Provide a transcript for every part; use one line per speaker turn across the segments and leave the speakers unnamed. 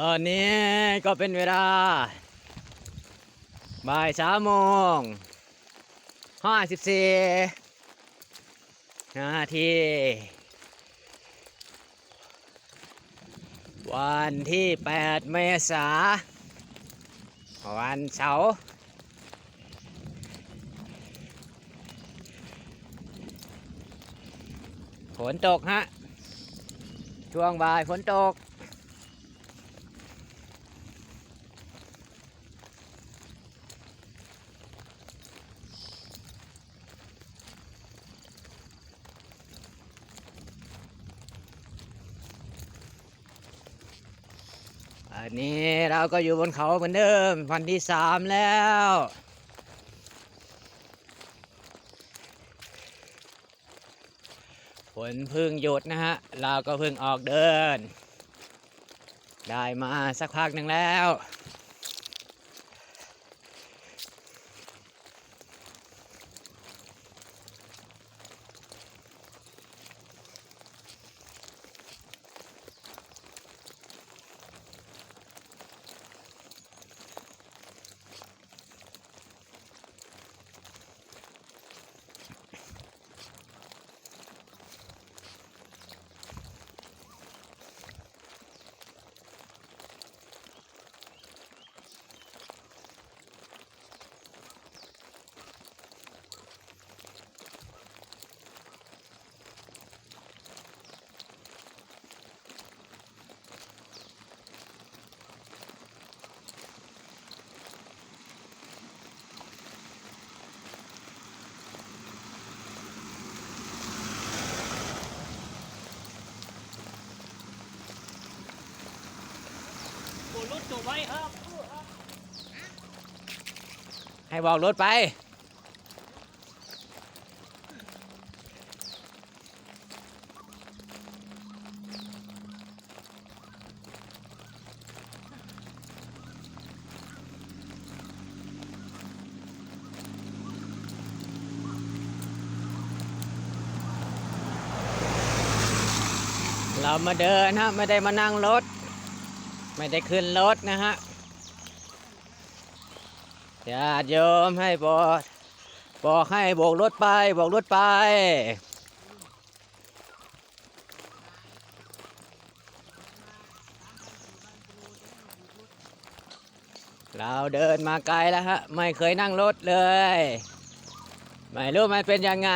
ตอนนี้ก็เป็นเวลาบ่ายสามโมงห้าสิบสี่นาทีวันที่8เมษาวันเสาร์ฝนตกฮะ ช่วงบ่ายฝนตก อันนี้เราก็อยู่บนเขาเหมือนเดิมวันที่สามแล้ว ฝนพึ่งหยุดนะฮะ เราก็พึ่งออกเดิน ได้มาสักพักหนึ่งแล้ว
รุดตัวไว้ครับ
ให้บอกรถไป เรามาเดินฮะไม่ได้มานั่งรถ ไม่ได้ขึ้นรถนะฮะญาติโยมให้บอกบอกให้โบกรถไปโบกรถไป เราเดินมาไกลแล้วฮะ ไม่เคยนั่งรถเลย ไม่รู้มันเป็นยังไง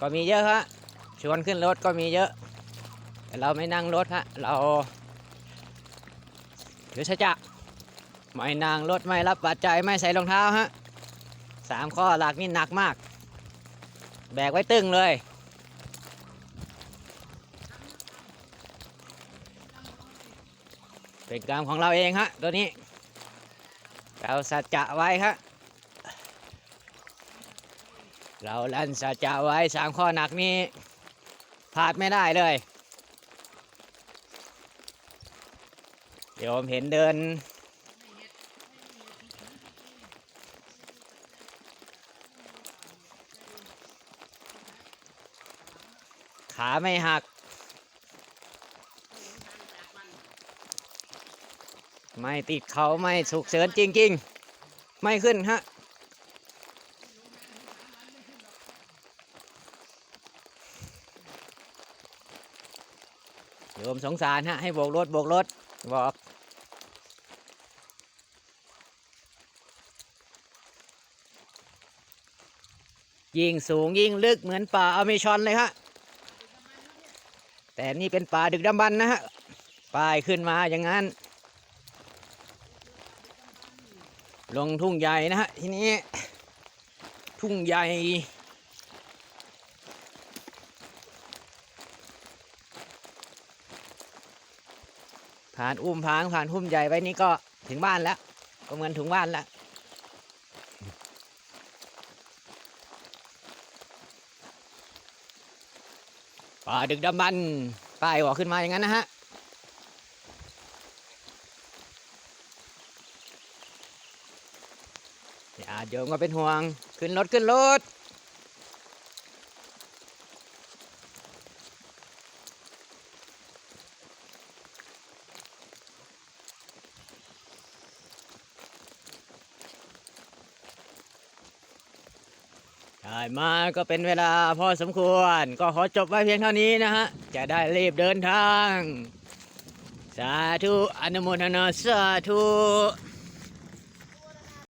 ก็มีเยอะฮะ ชวนขึ้นรถก็มีเยอะ แต่เราไม่นั่งรถฮะ เราหรือชะจะไม่นางรถไม่รับปัจจัยไม่ใส่รองเท้าฮะสามข้อหลักนี่หนักมาก แบกไว้ตึงเลย เป็นกรรมของเราเองฮะตัวนี้ เราสัจจะไว้ฮะเราลั่นสัจจะไว้สามข้อหนักนี้ พลาดไม่ได้เลยโยวผมเห็นเดิน ขาไม่หัก ไม่ติดเขาไม่สุกเสริญจริง ๆ ไม่ขึ้นฮะ โยมสงสารฮะให้โบกรถโบกรถบอกยิ่งสูงยิ่งลึกเหมือนป่าอเมซอนเลยฮะแต่นี่เป็นป่าดึกดำบรรพ์นะฮะป้ายขึ้นมาอย่างนั้น ลงทุ่งใหญ่นะฮะทีนี้ทุ่งใหญ่ ผ่านอุ้มพางผ่านหุ้มใหญ่ไปนี่ก็ถึงบ้านแล้วก็เหมือนถึงบ้านแล้วป่าดึกดำบรรพ์ป้ายบอกขึ้นมาอย่างนั้นนะฮะอย่าโยมก็เป็นห่วง ขึ้นรถขึ้นรถ ได้มาก็เป็นเวลาพอสมควร ก็ขอจบไว้เพียงเท่านี้นะฮะ จะได้รีบเดินทาง สาธุอนุโมทนาสาธุ